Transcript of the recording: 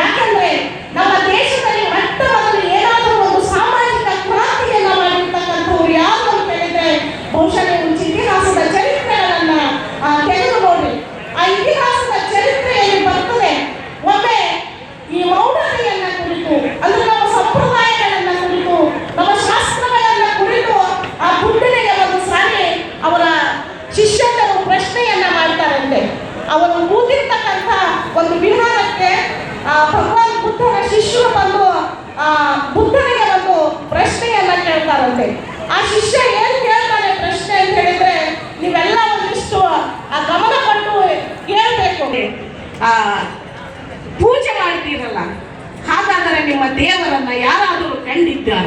ಯಾಕಂದ್ರೆ ನಮ್ಮ ದೇಶದಲ್ಲಿ ಮೊಟ್ಟ ಮೊದಲು ಏನಾದರೂ ಒಂದು ಸಾಮಾಜಿಕ ಕ್ರಾಂತಿಯನ್ನ ಮಾಡಿರ್ತಕ್ಕಂಥವ್ರು ಯಾರು ಅಂತ ಹೇಳಿದ್ರೆ, ಬಹುಶಃ ನೀವು ಇತಿಹಾಸದ ಚರಿತ್ರೆಗಳನ್ನ ತೆಗೆದು ಆ ಇತಿಹಾಸದ ಚರಿತ್ರೆಯಲ್ಲಿ ಬರ್ತದೆ. ಒಮ್ಮೆ ಈ ಮೌಢತೆಯನ್ನ ಕುರಿತು, ಅಂದ್ರೆ ನಮ್ಮ ಸಂಪ್ರದಾಯಗಳನ್ನ ಕುರಿತು, ನಮ್ಮ ಶಾಸ್ತ್ರಗಳನ್ನ ಕುರಿತು ಆ ಗುಂಡನೆಗೆ ಒಂದು ಸಾರಿ ಅವರ ಶಿಷ್ಯರು ಪ್ರಶ್ನೆಯನ್ನ ಮಾಡ್ತಾರಂತೆ ಅವರು ಕೂತಿರ್ತಕ್ಕಂಥ ಒಂದು ವಿಹಾರಕ್ಕೆ ಆ ಭಗವಾನ್ ಬುದ್ಧನ ಶಿಷ್ಯರು ಬಂದು, ಆ ಬುದ್ಧನಿಗೆ ಒಂದು ಪ್ರಶ್ನೆಯನ್ನ ಕೇಳ್ತಾರಂತೆ. ಆ ಶಿಷ್ಯ ಏನ್ ಕೇಳ್ತಾನೆ ಪ್ರಶ್ನೆ ಅಂತ ಹೇಳಿದ್ರೆ ನೀವೆಲ್ಲ ಒಂದಿಷ್ಟು ಆ ಗಮನ ಕೊಟ್ಟು ಕೇಳಬೇಕು ಆ, ಪೂಜೆ ಮಾಡ್ತೀರಲ್ಲ, ಹಾಗಾದರೆ ನಿಮ್ಮ ದೇವರನ್ನ ಯಾರಾದರೂ ಕಂಡಿದ್ದಾರ?